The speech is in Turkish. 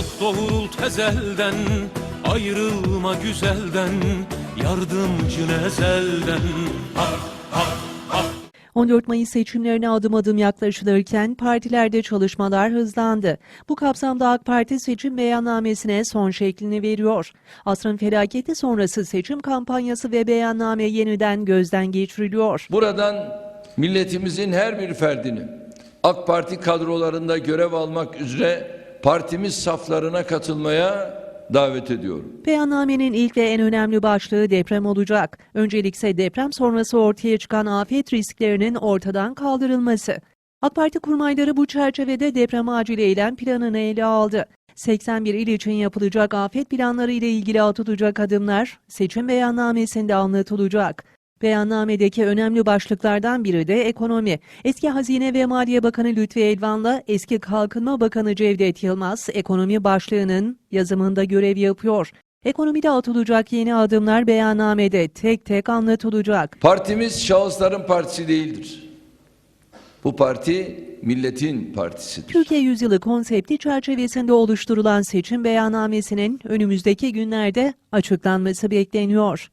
Hak doğrul tezelden Ayrılma güzelden Yardımcın ezelden hak hak 14 Mayıs seçimlerine adım adım yaklaşılırken partilerde çalışmalar hızlandı. Bu kapsamda AK Parti seçim beyannamesine son şeklini veriyor. Asrın felaketi sonrası seçim kampanyası ve beyanname yeniden gözden geçiriliyor. Buradan milletimizin her bir ferdini AK Parti kadrolarında görev almak üzere partimiz saflarına katılmaya davet ediyorum. Beyannamenin ilk ve en önemli başlığı deprem olacak. Öncelikse deprem sonrası ortaya çıkan afet risklerinin ortadan kaldırılması. AK Parti kurmayları bu çerçevede deprem acil eylem planını ele aldı. 81 il için yapılacak afet planları ile ilgili atılacak adımlar seçim beyannamesinde anlatılacak. Beyannamedeki önemli başlıklardan biri de ekonomi. Eski Hazine ve Maliye Bakanı Lütfi Elvan'la eski Kalkınma Bakanı Cevdet Yılmaz ekonomi başlığının yazımında görev yapıyor. Ekonomide atılacak yeni adımlar beyannamede tek tek anlatılacak. Partimiz şahısların partisi değildir. Bu parti milletin partisidir. Türkiye Yüzyılı konsepti çerçevesinde oluşturulan seçim beyannamesinin önümüzdeki günlerde açıklanması bekleniyor.